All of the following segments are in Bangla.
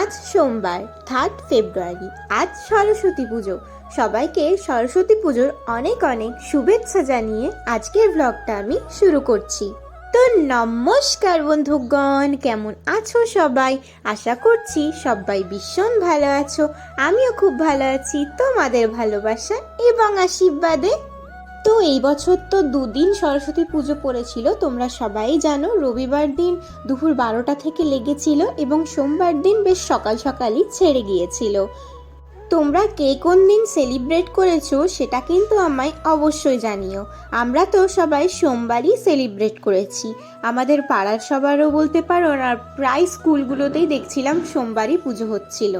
আজ সোমবার থার্ড ফেব্রুয়ারি আজ সরস্বতী পুজো। সবাইকে সরস্বতী পুজোর অনেক অনেক শুভেচ্ছা জানিয়ে আজকের ব্লগটা আমি শুরু করছি। তো নমস্কার বন্ধুগণ, কেমন আছো সবাই? আশা করছি সবাই ভীষণ ভালো আছো। আমিও খুব ভালো আছি, তোমাদের ভালোবাসা এবং আশীর্বাদে তো এই বছর তো দুদিন সরস্বতী পুজো পড়েছিল, তোমরা সবাই জানো। রবিবার দিন দুপুর বারোটা থেকে লেগেছিল এবং সোমবার দিন বেশ সকাল সকালই ছেড়ে গিয়েছিল। তোমরা কে কোন দিন সেলিব্রেট করেছ সেটা কিন্তু আমায় অবশ্যই জানিও। আমরা তো সবাই সোমবারই সেলিব্রেট করেছি। আমাদের পাড়ার সবারও বলতে পারো, আর প্রায় স্কুলগুলোতেই দেখছিলাম সোমবারই পুজো হচ্ছিল।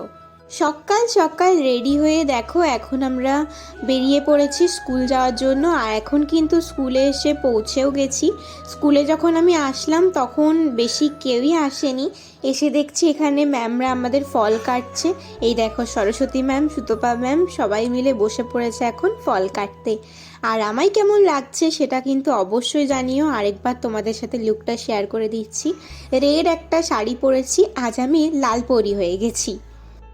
সকাল সকাল রেডি হয়ে দেখো, এখন আমরা বেরিয়ে পড়েছি স্কুল যাওয়ার জন্য। আর এখন কিন্তু স্কুলে এসে পৌঁছেও গেছি। স্কুলে যখন আমি আসলাম, তখন বেশি কেউই আসেনি। এসে দেখছি এখানে ম্যামরা আমাদের ফল কাটছে। এই দেখো, সরস্বতী ম্যাম, সুতপা ম্যাম, সবাই মিলে বসে পড়েছে এখন ফল কাটতে। আর আমায় কেমন লাগছে সেটা কিন্তু অবশ্যই জানিও। আরেকবার তোমাদের সাথে লুকটা শেয়ার করে দিচ্ছি। রেড একটা শাড়ি পরেছি, আজ আমি লাল পরি হয়ে গেছি।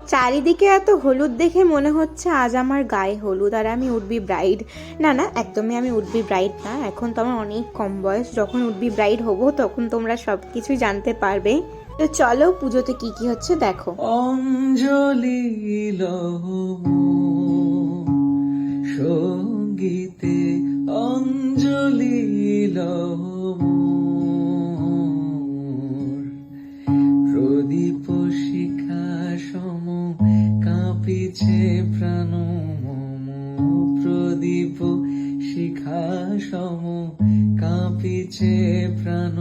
চারিদিকে এত হলুদ দেখে মনে হচ্ছে আজ আমার গায়ে হলুদ আর আমি উঠবি ব্রাইড না না, একদমই আমি উঠবি ব্রাইড না। এখন তো আমার অনেক কম বয়স। যখন উঠবি ব্রাইড হব, তখন তোমরা সব কিছুই জানতে পারবে। তো চলো, পুজোতে কি কি হচ্ছে দেখো। অঞ্জলি সঙ্গীতে অঞ্জলি লহম কাঁপিছে প্রাণ মম প্রদীপ শিখা সম কাঁপিছে প্রাণ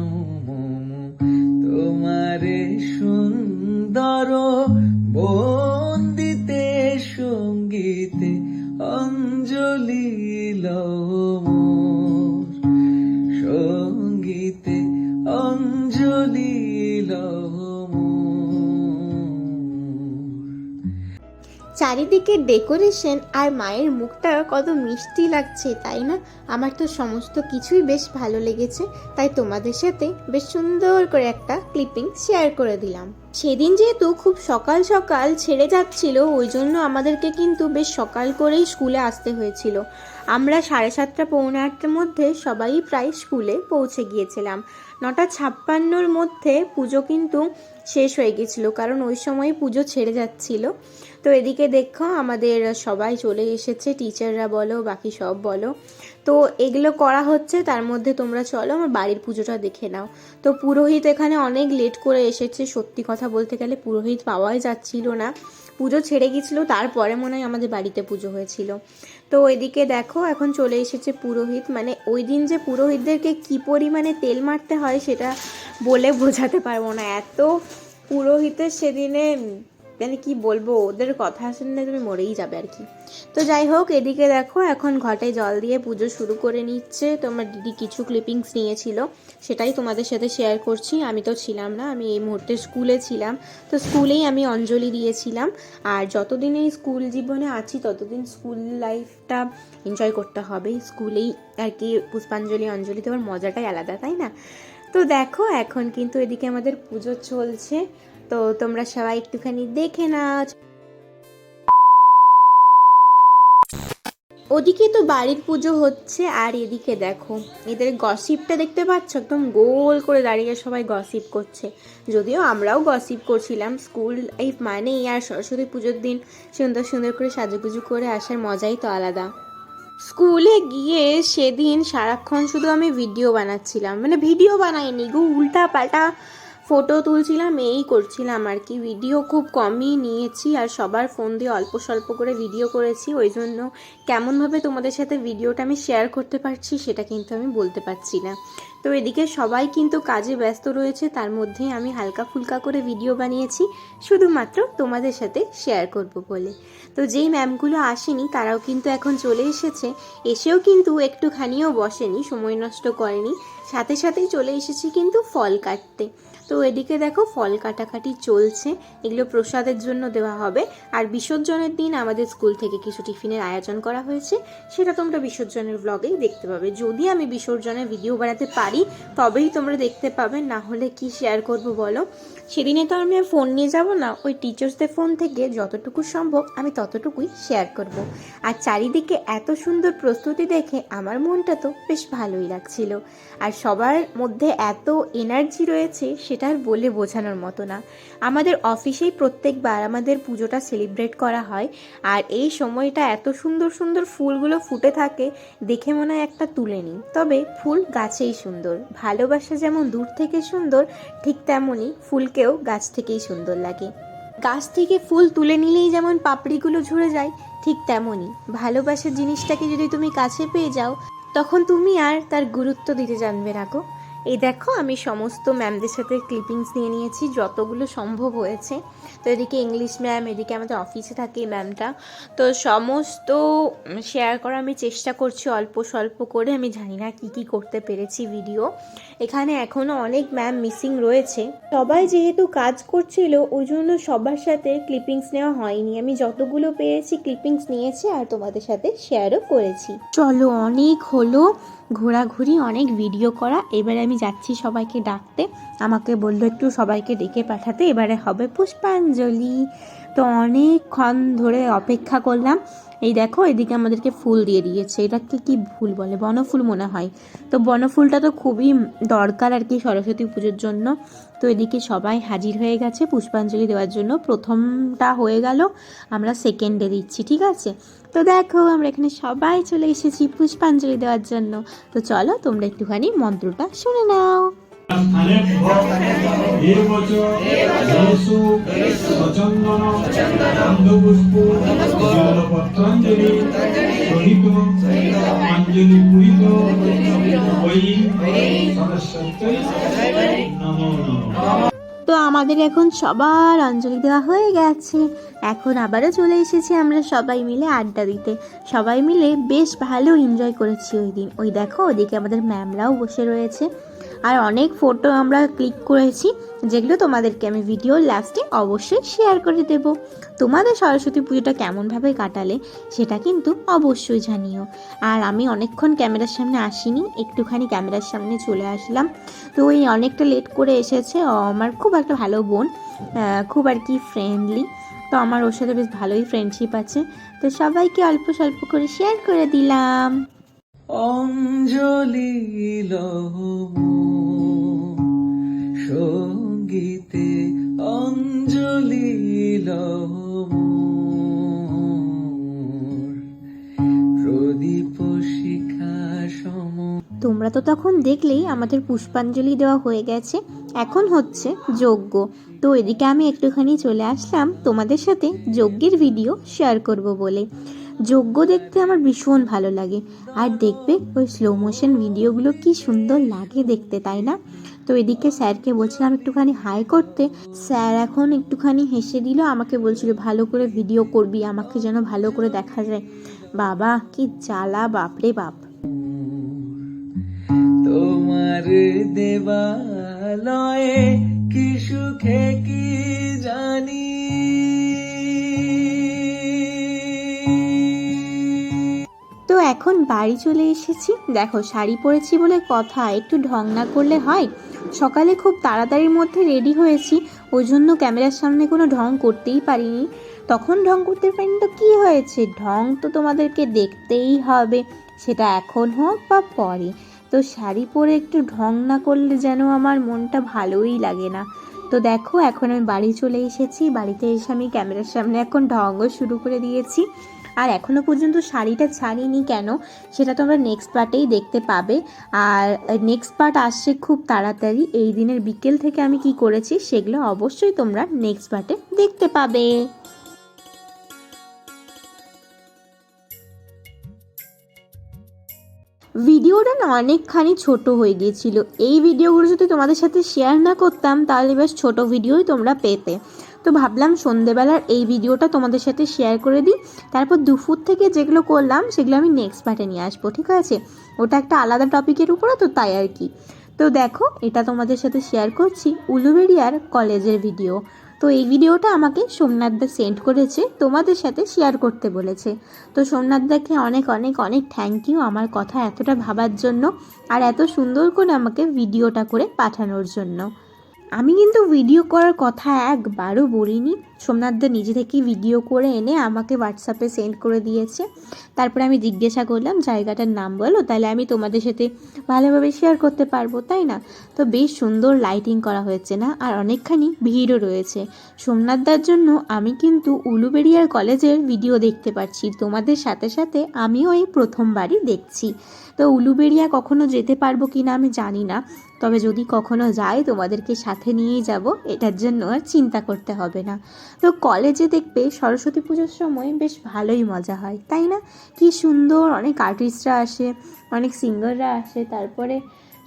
চারিদিকে ডেকোরেশন আর মায়ের মুখটা কত মিষ্টি লাগছে, তাই না? আমার তো সমস্ত কিছুই বেশ ভালো লেগেছে, তাই তোমাদের সাথে বেশ সুন্দর করে একটা ক্লিপিং শেয়ার করে দিলাম। সেদিন যেহেতু খুব সকাল সকাল ছেড়ে যাচ্ছিল, ওই জন্য আমাদেরকে কিন্তু বেশ সকাল করেই স্কুলে আসতে হয়েছিল। আমরা সাড়ে সাতটা, পৌনে আটটার মধ্যে সবাই প্রায় স্কুলে পৌঁছে গিয়েছিলাম। নটা ছাপ্পান্নর মধ্যে পুজো কিন্তু শেষ হয়ে গেছিল কারণ ওই সময় পুজো ছেড়ে যাচ্ছিল। তো এদিকে দেখো, আমাদের সবাই চলে এসেছে, টিচাররা বলো, বাকি সব বলো। তো এগুলো করা হচ্ছে, তার মধ্যে তোমরা চলো, আমার বাড়ির পুজোটা দেখে নাও। তো পুরোহিত এখানে অনেক লেট করে এসেছে, সত্যি কথা বলতে গেলে পুরোহিত পাওয়াই যাচ্ছিল না। পুজো ছেড়ে গেছিল তারপরে মনে হয় আমাদের বাড়িতে পুজো হয়েছিল। তো এদিকে দেখো, এখন চলে এসেছে পুরোহিত মানে ওই দিন যে পুরোহিতদেরকে কি পরিমাণে তেল মারতে হয় সেটা বলে বোঝাতে পারব না। এত পুরোহিতের সেদিনে মানে কি বলব, ওদের কথা শুনলে তুমি মরেই যাবে আর কি। তো যাই হোক, এদিকে দেখো, এখন ঘটে জল দিয়ে পুজো শুরু করে নিচ্ছে। তোমার দিদি কিছু ক্লিপিংস নিয়েছিল, সেটাই তোমাদের সাথে শেয়ার করছি। আমি তো ছিলাম না, আমি এই মুহূর্তে স্কুলে ছিলাম। তো স্কুলেই আমি অঞ্জলি দিয়েছিলাম। আর যতদিন এই স্কুল জীবনে আছি, ততদিন স্কুল লাইফটা এনজয় করতে হবে। স্কুলেই আর কি পুষ্পাঞ্জলি, অঞ্জলি দেওয়ার মজাটাই আলাদা, তাই না? তো দেখো, এখন কিন্তু এদিকে আমাদের পুজো চলছে। তো তোমরা সবাই একটুখানি দেখে নাও। ওদিকে তো বাড়ির পুজো হচ্ছে, আর এদিকে দেখো, এদের গসিপটা দেখতে পাচ্ছ? একদম গোল করে দাঁড়িয়ে সবাই গসিপ করছে। যদিও আমরাও গসিপ করছিলাম স্কুল লাইফ মানেই আর সরস্বতী পুজোর দিন সুন্দর সুন্দর করে সাজুগুজু করে আসার মজাই তো আলাদা। স্কুলে গিয়ে সেদিন সারাক্ষণ শুধু আমি ভিডিও বানাচ্ছিলাম মানে ভিডিও বানাইনি, গো উল্টা পাল্টা ফটো তুলছিলাম, এই করছিলাম আর কি। ভিডিও খুব কমই নিয়েছি আর সবার ফোন দিয়ে অল্প স্বল্প করে ভিডিও করেছি। ওই জন্য কেমনভাবে তোমাদের সাথে ভিডিওটা আমি শেয়ার করতে পারছি সেটা কিন্তু আমি বলতে পারছি না। তো এদিকে সবাই কিন্তু কাজে ব্যস্ত রয়েছে, তার মধ্যেই আমি হালকা ফুলকা করে ভিডিও বানিয়েছি, শুধুমাত্র তোমাদের সাথে শেয়ার করব বলে। তো যেই ম্যামগুলো আসেনি, তারাও কিন্তু এখন চলে এসেছে। এসেও কিন্তু একটুখানিও বসেনি, সময় নষ্ট করেনি। সাথে সাথেই চলে এসেছি কিন্তু ফল কাটতে। তো এদিকে দেখো ফল কাটাকাটি চলছে, এগুলো প্রসাদের জন্য দেওয়া হবে। আর বিসর্জনের দিন আমাদের স্কুল থেকে কিছু টিফিনের আয়োজন করা হয়েছে, সেটা তোমরা বিসর্জনের ব্লগেই দেখতে পাবে। যদি আমি বিসর্জনের ভিডিও বানাতে পারি, তবেই তোমরা দেখতে পাবে, না হলে কি শেয়ার করব বলো? সেদিনে তো আমি আর ফোন নিয়ে যাব না, ওই টিচার্সদের ফোন থেকে যতটুকু সম্ভব আমি ততটুকুই শেয়ার করব। আর চারিদিকে এত সুন্দর প্রস্তুতি দেখে আমার মনটা তো বেশ ভালোই লাগছিল। আর সবার মধ্যে এত এনার্জি রয়েছে সেটা আর বলে বোঝানোর মতো না। আমাদের অফিসেই প্রত্যেকবার আমাদের পুজোটা সেলিব্রেট করা হয় আর এই সময়টা এত সুন্দর সুন্দর ফুলগুলো ফুটে থাকে দেখে মনে হয় একটা তুলে নিই। তবে ফুল গাছেই সুন্দর, ভালোবাসা যেমন দূর থেকে সুন্দর, ঠিক তেমনই ফুলকেও গাছ থেকেই সুন্দর লাগে। গাছ থেকে ফুল তুলে নিলেই যেমন পাপড়িগুলো ঝরে যায়, ঠিক তেমনই। ভালোবাসার জিনিসটাকে যদি তুমি কাছে পেয়ে যাও তখন তুমি আর তার গুরুত্ব দিতে জানবে না গো। এই দেখো, আমি সমস্ত ম্যামদের সাথে ক্লিপিংস নিয়ে নিয়েছি, যতগুলো সম্ভব হয়েছে। তো এদিকে ইংলিশ ম্যাম এদিকে আমাদের অফিসে থাকে এই ম্যামটা তো সমস্ত শেয়ার করার আমি চেষ্টা করছি অল্প স্বল্প করে, আমি জানি না কি কি করতে পেরেছি ভিডিও এখানে এখনও অনেক ম্যাম মিসিং রয়েছে। সবাই যেহেতু কাজ করছিল, ওই জন্য সবার সাথে ক্লিপিংস নেওয়া হয়নি। আমি যতগুলো পেরেছি ক্লিপিংস নিয়েছি আর তোমাদের সাথে শেয়ারও করেছি। চলো, অনেক হলো। ঘোরাঘুরি, অনেক ভিডিও করা। এবারে আমি যাচ্ছি সবাইকে ডাকতে। আমাকে বলল, একটু সবাইকে ডেকে পাঠাতে। এবারে হবে পুষ্পাঞ্জলি। তো অনেকক্ষণ ধরে অপেক্ষা করলাম। এই দেখো, এদিকে আমাদেরকে ফুল দিয়ে দিয়েছে। এটাকে কি ফুল বলে? বনফুল মনে হয়। তো বনফুলটা তো খুবই দরকার আর কি সরস্বতী পুজোর জন্য। তো এদিকে সবাই হাজির হয়ে গেছে পুষ্পাঞ্জলি দেওয়ার জন্য। প্রথমটা হয়ে গেল, আমরা সেকেন্ডে দিচ্ছি, ঠিক আছে? তো দেখো আমরা এখানে সবাই চলে এসেছি পুষ্পাঞ্জলি দেওয়ার জন্য তো চলো তোমরা একটুখানি মন্ত্রটা শুনে নাও অঞ্জলি পূরিত ওই সরস্বতী নমো নমঃ আমাদের এখন সবার অঞ্জলি দেওয়া হয়ে গেছে। এখন আবারও চলে এসেছি আমরা সবাই মিলে আড্ডা দিতে। সবাই মিলে বেশ ভালো এনজয় করেছি ওই দিন। ওই দেখো, ওদিকে আমাদের ম্যামরাও বসে রয়েছে। আর অনেক ফটো আমরা ক্লিক করেছি, যেগুলো তোমাদেরকে আমি ভিডিও লাস্টে অবশ্যই শেয়ার করে দেব। তোমাদের সরস্বতী পুজোটা কেমনভাবে কাটালে, সেটা কিন্তু অবশ্যই জানিও। আর আমি অনেকক্ষণ ক্যামেরার সামনে আসিনি, একটুখানি ক্যামেরার সামনে চলে আসলাম। তো ওই অনেকটা লেট করে এসেছে আমার খুব একটা ভালো বোন খুব আর কি ফ্রেন্ডলি তো আমার ওর সাথে বেশ ভালোই ফ্রেন্ডশিপ আছে। তো সবাইকে অল্প স্বল্প করে শেয়ার করে দিলাম। অঞ্জলি লহম সঙ্গীতে অঞ্জলি লহম তোমরা তো তখন দেখলেই আমাদের পুষ্পাঞ্জলি দেওয়া হয়ে গেছে। এখন হচ্ছে যজ্ঞ। তো এদিকে আমি একটুখানি চলে আসলাম তোমাদের সাথে যজ্ঞের ভিডিও শেয়ার করব বলে। যজ্ঞ দেখতে আমার ভীষণ ভালো লাগে। আর দেখবে ওই স্লো মোশন ভিডিওগুলো কি সুন্দর লাগে দেখতে, তাই না? তো এদিকে স্যারকে বলছিলাম একটুখানি হাই করতে। স্যার এখন একটুখানি হেসে দিল, আমাকে বলছিল, ভালো করে ভিডিও করবি, আমাকে যেন ভালো করে দেখা যায়। বাবা, কি জ্বালা, বাপরে বাপ। তোমার দেবালয়ে কি সুখে কি জানি? তো এখন বাড়ি চলে এসেছি। দেখো, শাড়ি পরেছি বলে কথা, একটু ঢং না করলে হয়? সকালে খুব তাড়াতাড়ির মধ্যে রেডি হয়েছি ওই জন্য ক্যামেরার সামনে কোনো ঢং করতেই পারিনি। তখন ঢং করতে পারিনি তো কী হয়েছে? ঢং তো তোমাদেরকে দেখতেই হবে, সেটা এখন হোক বা পরে। তো শাড়ি পরে একটু ঢং না করলে যেন আমার মনটা ভালোই লাগে না। তো দেখো, এখন আমি বাড়ি চলে এসেছি। বাড়িতে এসে আমি ক্যামেরার সামনে এখন ঢঙ্গও শুরু করে দিয়েছি। আর এখনও পর্যন্ত শাড়িটা ছাড়িনি কেন, সেটা তোমরা নেক্সট পার্টেই দেখতে পাবে। আর নেক্সট পার্ট আসছে খুব তাড়াতাড়ি। এই দিনের বিকেল থেকে আমি কি করেছি, সেগুলো অবশ্যই তোমরা নেক্সট পার্টে দেখতে পাবে। ভিডিওটা না অনেকখানি ছোট হয়ে গিয়েছিল। এই ভিডিওগুলো যদি তোমাদের সাথে শেয়ার না করতাম, তাহলে বেশ ছোট ভিডিওই তোমরা পেতে। তো ভাবলাম সন্ধেবেলার এই ভিডিওটা তোমাদের সাথে শেয়ার করে দিই। তারপর দুপুর থেকে যেগুলো করলাম, সেগুলো আমি নেক্সট পার্টে নিয়ে আসব, ঠিক আছে? ওটা একটা আলাদা টপিকের উপরে তো তাই আর কি। তো দেখো, এটা তোমাদের সাথে শেয়ার করছি উলুবেড়িয়ার কলেজের ভিডিও তো এই ভিডিওটা আমাকে সোমনাথদা সেন্ড করেছে, তোমাদের সাথে শেয়ার করতে বলেছে। তো সোমনাথদাকে অনেক অনেক অনেক থ্যাংক ইউ আমার কথা এতটা ভাবার জন্য আর এত সুন্দর করে আমাকে ভিডিওটা করে পাঠানোর জন্য। আমি কিন্তু ভিডিও করার কথা একবারও বলিনি। সোমনাথদা নিজে থেকেই ভিডিও করে এনে আমাকে হোয়াটসঅ্যাপে সেন্ড করে দিয়েছে। তারপরে আমি জিজ্ঞাসা করলাম, জায়গাটার নাম বলো, তাহলে আমি তোমাদের সাথে ভালোভাবে শেয়ার করতে পারব, তাই না? তো বেশ সুন্দর লাইটিং করা হয়েছে না? আর অনেকখানি ভিড়ও রয়েছে। সোমনাথদার জন্য আমি কিন্তু উলুবেড়িয়ার কলেজের ভিডিও দেখতে পাচ্ছি তোমাদের সাথে সাথে আমিও এই প্রথমবারই দেখছি। তো উলুবেড়িয়া কখনো যেতে পারব কি না আমি জানি না। তবে যদি কখনো যাই, তোমাদেরকে সাথে নিয়েই যাব। এটার জন্য আর চিন্তা করতে হবে না। তো কলেজে দেখবে সরস্বতী পুজোর সময় বেশ ভালোই মজা হয়, তাই না? কি সুন্দর, অনেক আর্টিস্টরা আসে, অনেক সিঙ্গাররা আসে, তারপরে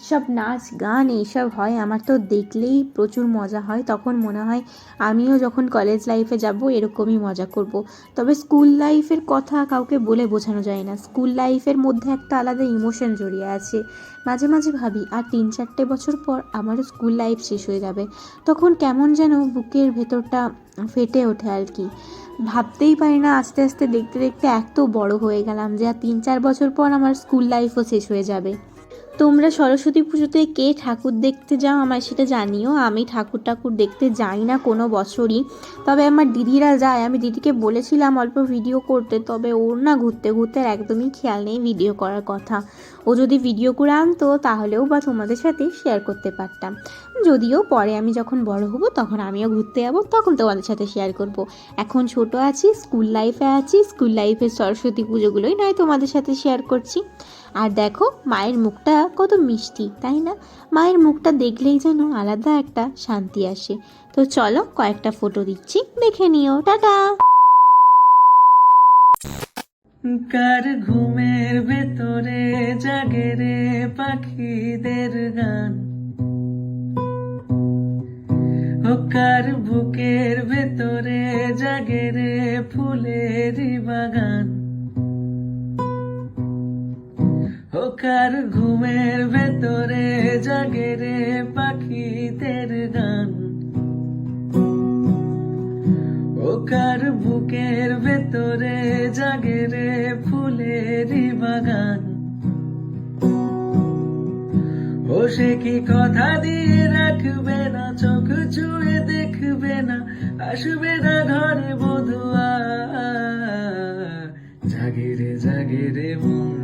সব নাচ, গান এইসব হয়, আমার তো দেখলেই প্রচুর মজা হয়। তখন মনে হয় আমিও যখন কলেজ লাইফে যাব, এরকমই মজা করব। তবে স্কুল লাইফের কথা কাউকে বলে বোঝানো যায় না। স্কুল লাইফের মধ্যে একটা আলাদা ইমোশন জড়িয়ে আছে। মাঝে মাঝে ভাবি, আর তিন চারটে বছর পর আমারও স্কুল লাইফ শেষ হয়ে যাবে। তখন কেমন যেন বুকের ভেতরটা ফেটে ওঠে আর কি। ভাবতেই পারি না, আস্তে আস্তে দেখতে দেখতে এত বড় হয়ে গেলাম যে আর তিন চার বছর পর আমার স্কুল লাইফও শেষ হয়ে যাবে। তোমরা সরস্বতী পুজোতে কে ঠাকুর দেখতে যাও আমার সেটা জানিও। আমি ঠাকুর ঠাকুর দেখতে যাই না কোনো বছরই। তবে আমার দিদিরা যায়। আমি দিদিকে বলেছিলাম অল্প ভিডিও করতে, তবে ওর না ঘুরতে ঘুরতে একদমই খেয়াল নেই ভিডিও করার কথা। ও যদি ভিডিও করে আনতো, তাহলেও বা তোমাদের সাথে শেয়ার করতে পারতাম। যদিও পরে আমি যখন বড় হব, তখন আমিও ঘুরতে যাব, তখন তোমাদের সাথে শেয়ার করব। এখন ছোট আছি স্কুল লাইফে আছি স্কুল লাইফের সরস্বতী পুজোগুলোই নয় তোমাদের সাথে শেয়ার করছি। আর দেখো, মায়ের মুখটা কত মিষ্টি, তাই না? মায়ের মুখটা দেখলেই যেন আলাদা একটা শান্তি আসে। তো চলো কয়েকটা ফটো দিচ্ছি, দেখে নিও। টাটা! কার ঘুমের ভেতরে জাগে রে পাখিদের গান? ও কার বুকের ভেতরে জাগে রে ফুলের বাগান? ও কার ঘুমের ভেতরে জাগে রে পাখিদের গান। ওকার বুকের ভেতরে জাগে রে ফুলেরই বাগান। ও সে কি কথা দিয়ে রাখবে না, চোখ চুয়ে দেখবে না, আসবে না ঘরে বধুয়া। জাগে রে জাগে রে মন।